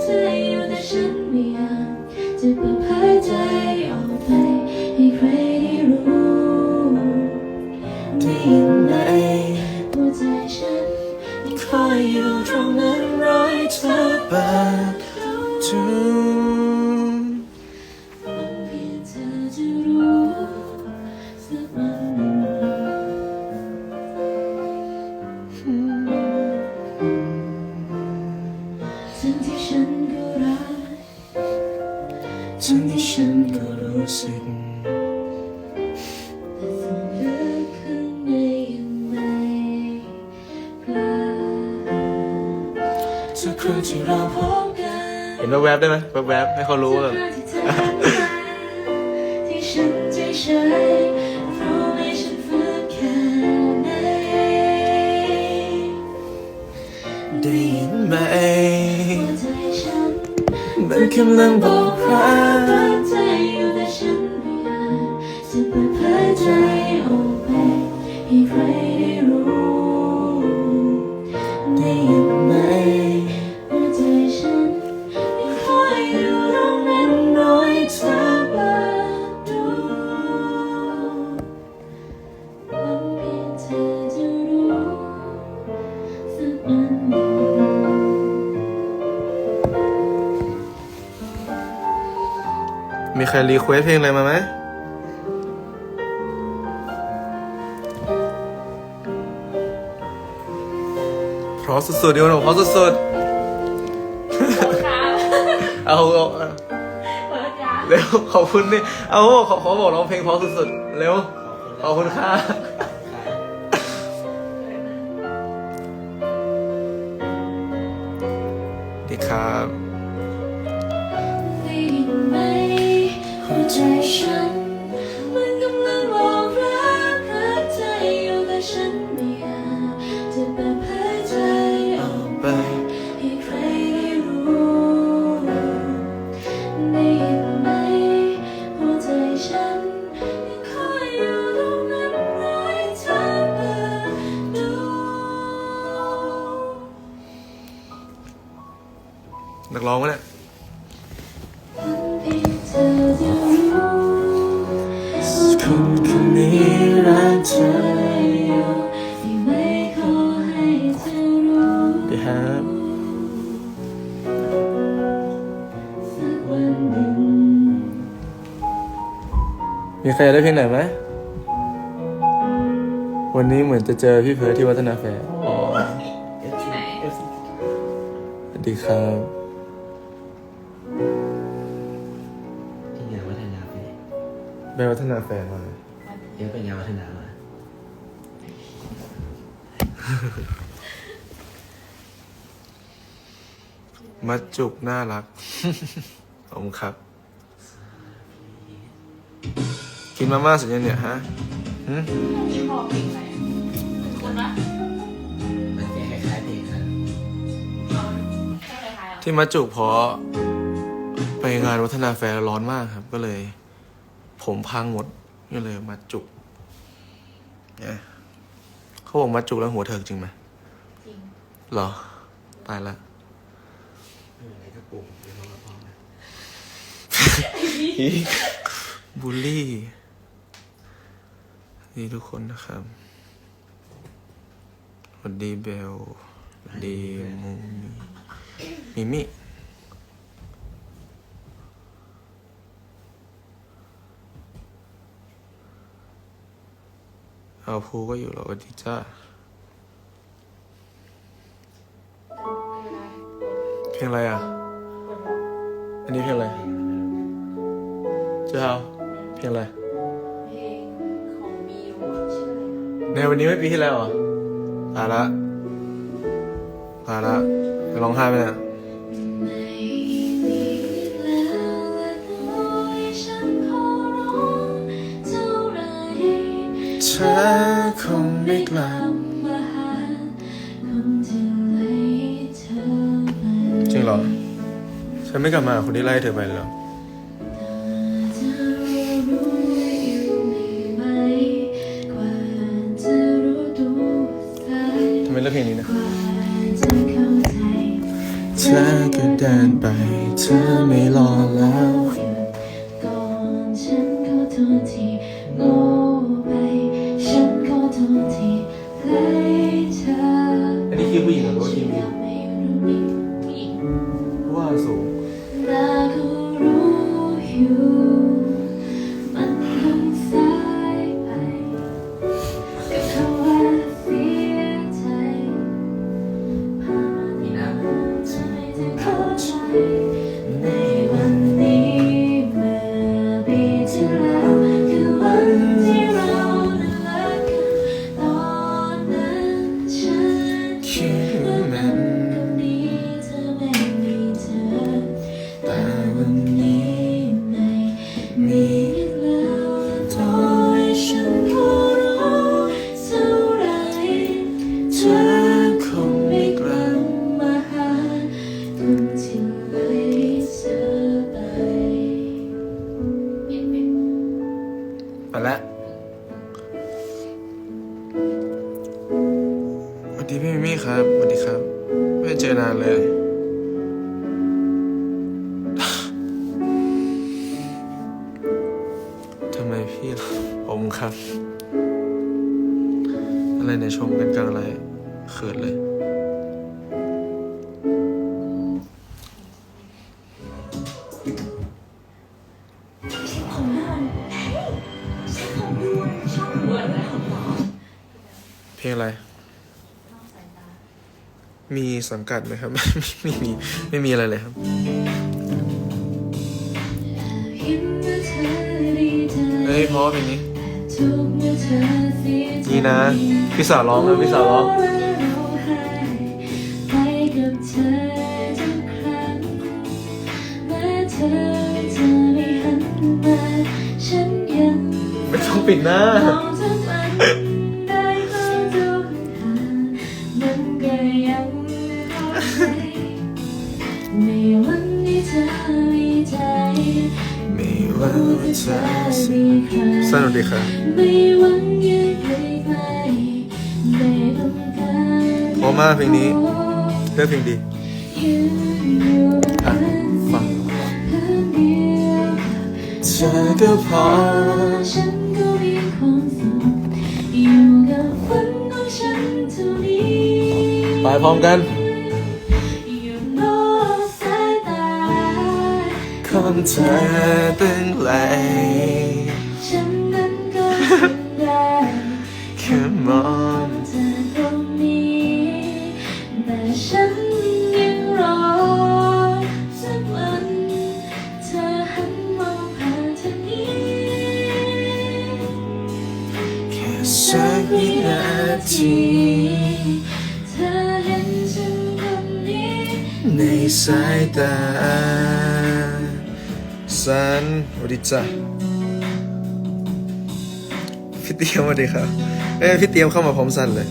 เธออยู่แต่ฉันไม่อยากจะเปิดเผยใจออกไปให้ใครได้รู้ได้ยินไหมหัวใจฉันยังคอยอยู่ตรงนั้นรอให้เธอเปิด ทุกครั้งที่เราพบกันเห็นแวบๆได้ไหมแวบๆให้เขารู้แบบที่ฉันใจเฉยรู้ไหมฉันฝืนแค่ไหนได้ยินไหมหัวใจฉันมันกำลังบอกรักรักใจอยู่แต่ฉันไม่อาจจะเปิดเผยใจ ใครรีเควสเพลงอะไรมาไหมเพราะสุดๆเดี๋ยวหนูเพราะสุดๆเอาเอาเอาเร็วขอบคุณนี่เอาขอขอบอกร้องเพลงเพราะสุดๆเร็วขอบคุณค่ะดีครับ ใจฉัน มันกำลังบอกรักรักใจอยู่แต่ฉันไม่อากจะเปิดเผยใจออกไปให้ใครได้รู้ได้ยินไหมหัวใจฉันยังคอยอยู่ตรงนั้นรอให้เธอเปิดดู นักร้องวะเนี่ย มีใครอยากได้เพลงไหนไหม วันนี้เหมือนจะเจอพี่เพิร์ทที่วัฒนาแฟร์อ๋อที่ไหนสวัสดีครับที่งานวัฒนาไปไปวัฒนาแฟร์มาเดี๋ยวไปงานวัฒนามา มัดจุกน่ารักขอบคุณครับ กินมาม่าเสร็จยังเนี่ยฮะหึที่บอกเพลงอะไรคุณปะมันแค่คล้ายๆเพลงครับเอาแค่คล้ายๆอะที่มัดจุกเพราะไปงานวัฒนาแฟร์ร้อนมากครับ ก็เลย ผมพังหมดก็เลยมัดจุกเนี่ยเขาบอกมัดจุกแล้วหัวเถิกจริงไหมจริงเหรอ ตายละไม่เป็นไรก็ปรุงเดี๋ยวเราพอนะบูลลี่ นี่ทุกคนนะครับสวัสดีเบลสวัสดีมูมิมิมิเอาภูก็อยู่แล้วสวัสดีจ้าเพลงอะไรอะ อันนี้เพลงอะไรเจ้าเพลงอะไร ในวันนี้ไม่ปีที่แล้วเหรอตายละตายละจะร้องไห้ไหมเนี่ยเธอคงไม่กลับมาหาคนที่ไล่เธอไปจริงเหรอฉันไม่กลับมาคนที่ไล่เธอไปเลยเหรอ แดนไปเธอไม่รอแล้ว งอะไร มีสังกัดไหมครับ ไม่มีไม่มีอะไรเลยครับเฮ้ยพราเป็นนี้นี่นะ พี่สาวร้องนะพี่สาวร้องไม่ต้องปิดหน้า สนุกดีครับพอมากเพลงนี้เลือกเพลงดีอะฟังเธอพอฉันก็มีความอกับคนของฉันเท่านี้ไปพร้อมกัน มเธอเป็นไรฉันนั้นก็ได้แค่มองเธอตรงนี้แต่ฉันยังรอสักวันเธอหันมองผ่านทางนี้แค่สักวินาทีเธอเห็นฉันคนนี้ในสายตา สันสวัสดีจ้าพี่เตียมสวัสดีครับเอ้พี่เตียมเข้ามาพร้อมสันเลย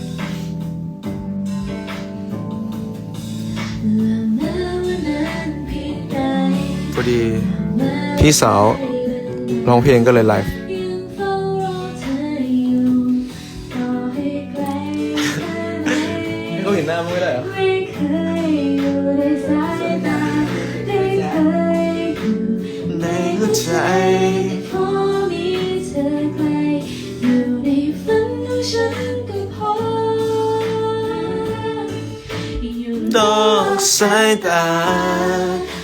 พอดีพี่สาวร้องเพลงก็เลยไลฟ์ 塞班。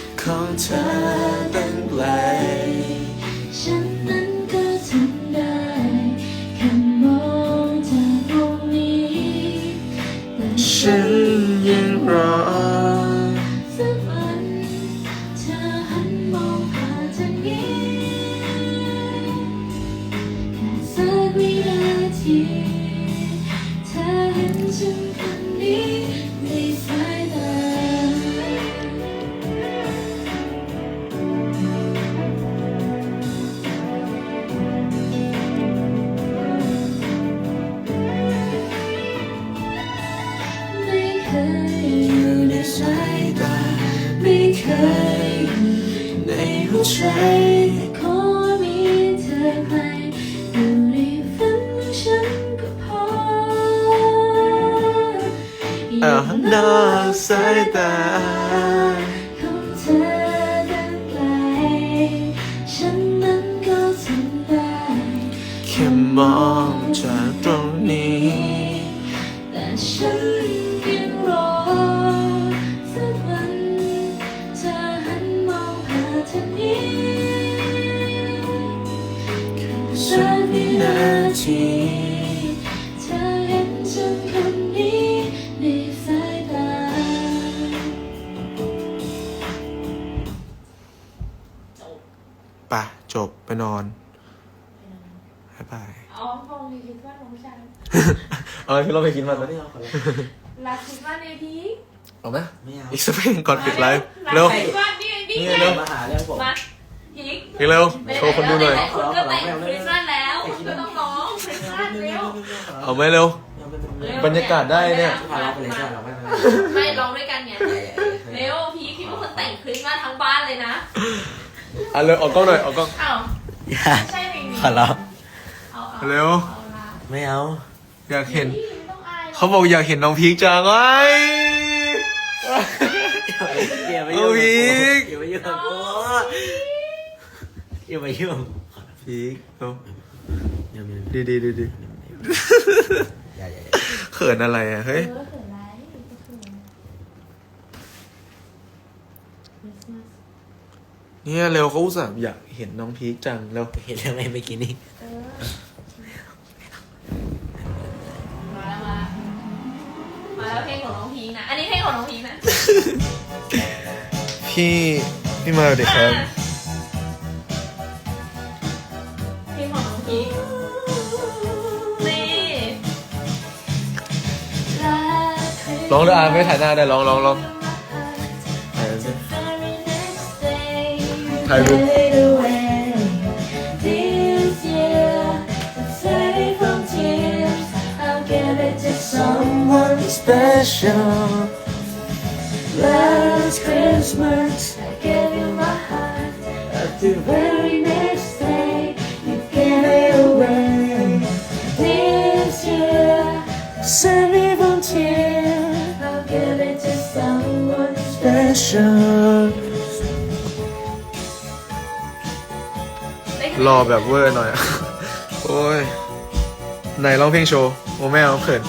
มอง อ๋อฟองมีคิดว่าน้องชายเอาพี่เราไปกินมันไม่เอาขอรับรักคิดว่าในพีคเอาไหมไม่เอาอีกสักเพลงก่อนปิดไลฟ์เร็ว รักคิดว่านี่นี่นี่ไงเร็ว มาหาเรื่องผม มาพีคเพลงเร็วโชว์คนดูหน่อย คุณก็แต่งคริสต์มาสแล้วคุณก็ต้องร้องคริสต์มาสเร็วเอาไหมเร็ว บรรยากาศได้เนี่ย พาเราไปเลยใช่ไหมเราไม่ไม่ไม่ร้องด้วยกันไงเร็วพีคคิดว่าคุณแต่งคริสต์มาสทั้งบ้านเลยนะอะเร็วออกกล้องหน่อยออกกล้องอ้าวอย่าใช่เพลงนี้ขอรับเอา เอาเร็วเอาละไม่เอา อยากเห็นพี่ไม่ต้องอายหรอกเขาบอกอยากเห็นน้องพีคจังไอ้อย่าไปเอายุ่งพีคอย่าไปยุ่งกับกูอย่าไปยุ่งพีคเร็วอย่าไปดีดีดีดีอย่าอย่าเขินอะไรอะเฮ้ยเออเขินไรก็เขินคริสต์มาสเนี่ยเร็วเขาอุตส่าห์อยากเห็นน้องพีคจังเร็วเห็นยังไงเมื่อกี้นี่ มาแล้วเพลงของน้องพีคนะ อันนี้เพลงของน้องพีคนะพี่พี่มาเด็กครับเพลงของน้องพีคนี่ ร้องด้วยอาไม่ถ่ายหน้าได้ร้องร้องร้องถ่ายรูป special. Last Christmas, I gave you my heart. But the very next day, you gave it away. This year, send me from tears. I'll give it to someone special. รอแบบเวอร์หน่อย โอ้ย ไหนร้องเพลงโชว์ โอ้แม่เอาเขิน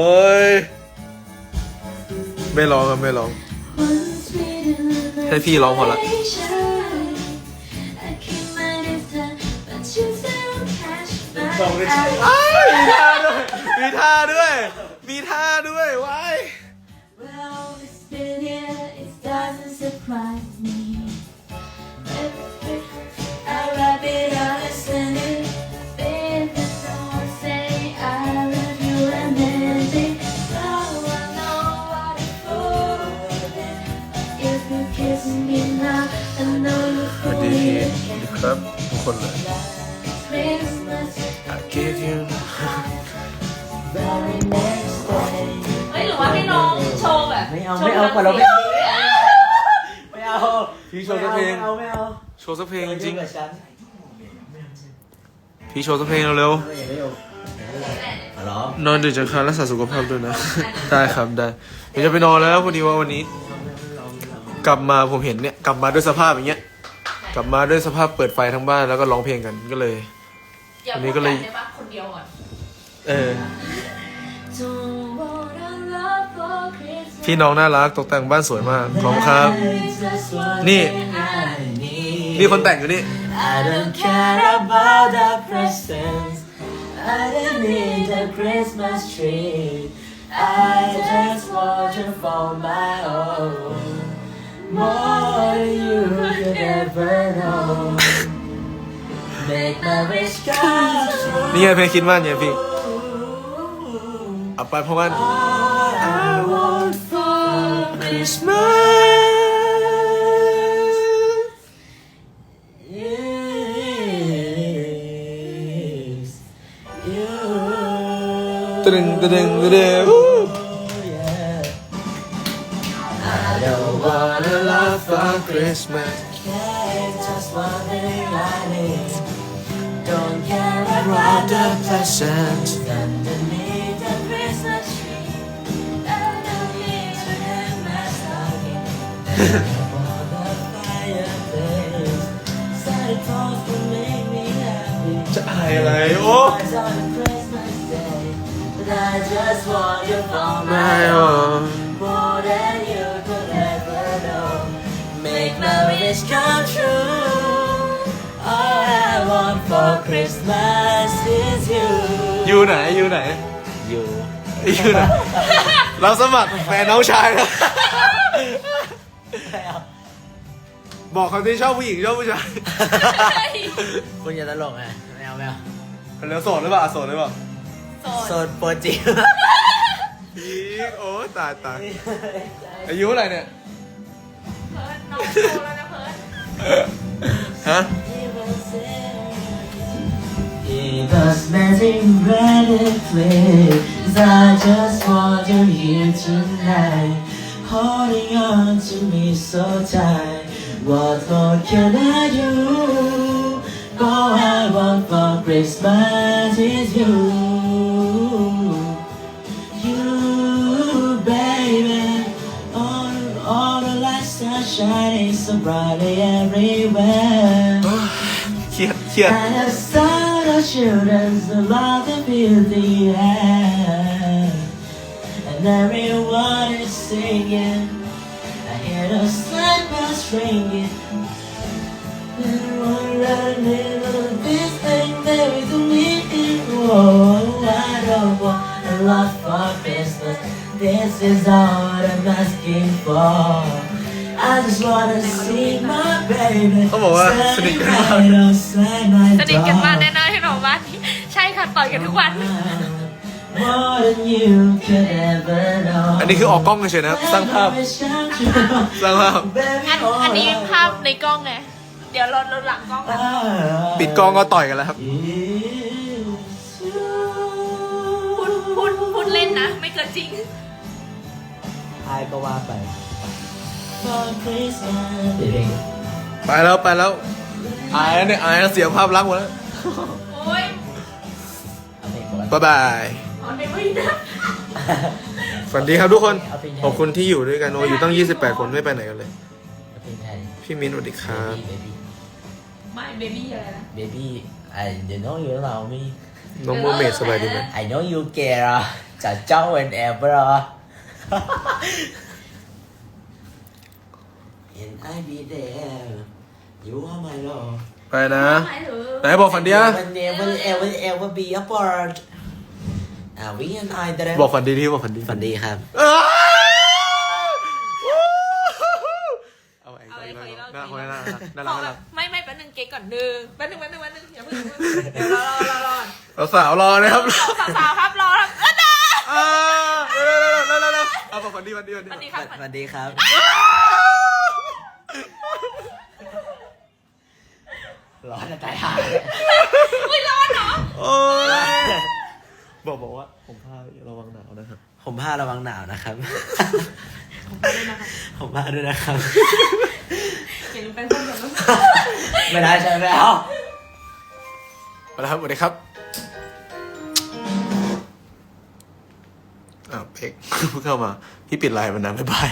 อ้ย ไม่ร้องครับไม่ร้อง ให้พี่ร้องพอละอ้ายมีท่าด้วย มีท่าด้วย มีท่าด้วยว้าย Well, it's been here, it doesn't surprise คนเลย Christmas, I give you very next day. เฮ้ยหรือว่าให้น้องโชว์แบบไม่เอาโชว์ไม่เอาแบบก่อนเราไม่เสียงไม่เอาพี่โชว์สักเพลง ไม่เอาไม่เอาโชว์สักเพลงจริงกับฉันพี่โชว์สักเพลงเร็วไม่เอาเหรอๆนอนดึกจังครับรักษาสุขภาพด้วยนะ ได้ครับได้เดี๋ยวจะไปนอนแล้วพอดีว่าวันนี้ กลับมาผมเห็นเนี่ย กลับมาด้วยสภาพอย่างเงี้ย กลับมาด้วยสภาพเปิดไฟทั้งบ้านแล้วก็ร้องเพลงกันก็เลย อย่าวันนี้พูดก็เลยได้ปะคนเดียวก่อนเออ Don't want a love for Christmas. พี่น้องน่ารักตกแต่งบ้านสวยมากขอบคุณครับ Just what นี่ I นี่คนแต่งอยู่นี่ I don't care about the presents. I don't need a Christmas tree. I just want you for my own. More than you could ever know. Make my wish come true. นี่ไงเพลงคิดว่าเนี่ยพี่เอาไปเพราะว่า All I want for Christmas is you. ตึงตึงตึง have fun Christmas. Cake, just one thing I need. Don't care about the presents underneath the Christmas tree. And the leaves within stocking. all the fireplace. Santa Claus will make me happy. จะอะไรอะไรโอ้ Eyes on Christmas day. But I just want you for my own. More than you. Wish come true. All I want for Christmas is you. อยู่ไหนอยู่ไหน You. อยู่ไหนเราสมัครแฟนน้องชายนะบอกเขาที่ชอบผู้หญิงชอบผู้ชายคุณอย่าตลกไงไม่เอาไม่เอาแล้วโสดหรือเปล่าโสดหรือเปล่าโสโซดนโปรจิวพีคโอ้ตายตายอายุอะไรเนี่ยเพิร์ดน้องโตแล้วนะเพิร์ด ฮะ I just want you here tonight. Holding on to me so tight. What more can I do? For Christmas is You, shining so brightly everywhere เครียดเครียด And the sun of children's love to fill the air And everyone is singing I hear the sled bells ringing And one little this thing there is a meeting Oh, I don't want a lot for Christmas This is all I'm asking for เขาบอกว่าสนิทกันมาก standing right outside my สนิทกันมาก door. แน่นอนที่บอกว่าใช่ค่ะต่อยกันทุกวัน More than you could ever know. อันนี้คือออกกล้องเฉยๆนะครับสร้างภาพสร้างภาพอันอันนี้ภาพในกล้องไงเดี๋ยวเราเราหลังกล้องนะปิดกล้องก็ต่อยกันแล้วครับพูดพูดพูดเล่นนะ ไม่เกินจริงไอก็ว่าไป For Christmas ไปแล้วไปแล้วอายแล้วเนี่ยอายแล้วเสียภาพลักษณ์หมดแล้วโอ้ยบ๊ายบายอ๋อในไม่ได้สวัสดีครับทุกคน ขอบคุณที่อยู่ด้วยกันโออยู่ตั้ง 28 คนไม่ไปไหนกันเลย พี่มิ้นสวัสดีครับไม่เบบี้อะไรนะ Baby I you know you love me น้องโมเมดสบายดีไหม I know you care จะเจ้า whenever And I be there You are my love ไปนะ หมายถึงไหนบอกฝันดีอะ Will never ever ever be apart อ่า we and I ได้บอกฝันดีที่บอกฝันดีฝันดีครับเอาไอ้เอาไอ้คนนี้เราหน้าคนน่ารักน่าขรัอกแบน่ารับกไม่ไม่แป๊บนึงเก๊กก่อนหนึ่งแป๊บนึงแป๊บนึงแป๊บนึงอย่าเพิ่งเดี๋ยวรอรอรอรอสาวๆรอนะครับสาวๆครับรอครับเอ้ยนะอ่าเร็วๆเร็วๆเร็วๆเร็วๆเอาบอกฝันดีฝันดีฝันสวัสดีดีครับสวัสดีครับ ร้อนจะตายห่าอุ้ยร้อนเหรอโอ้ยบอกบอกว่าผมพาระวังหนาวนะครับ ผมผ้าระวังหนาวนะครับผมผ้าด้วยนะครับ อย่าลืมไปคนเดียวนะไม่ได้ใช่ไหมเอาไปแล้วครับสวัสดีครับอ้าวเพ็กเพิ่งเข้ามา พี่ปิดไลน์มันนะบ๊ายบาย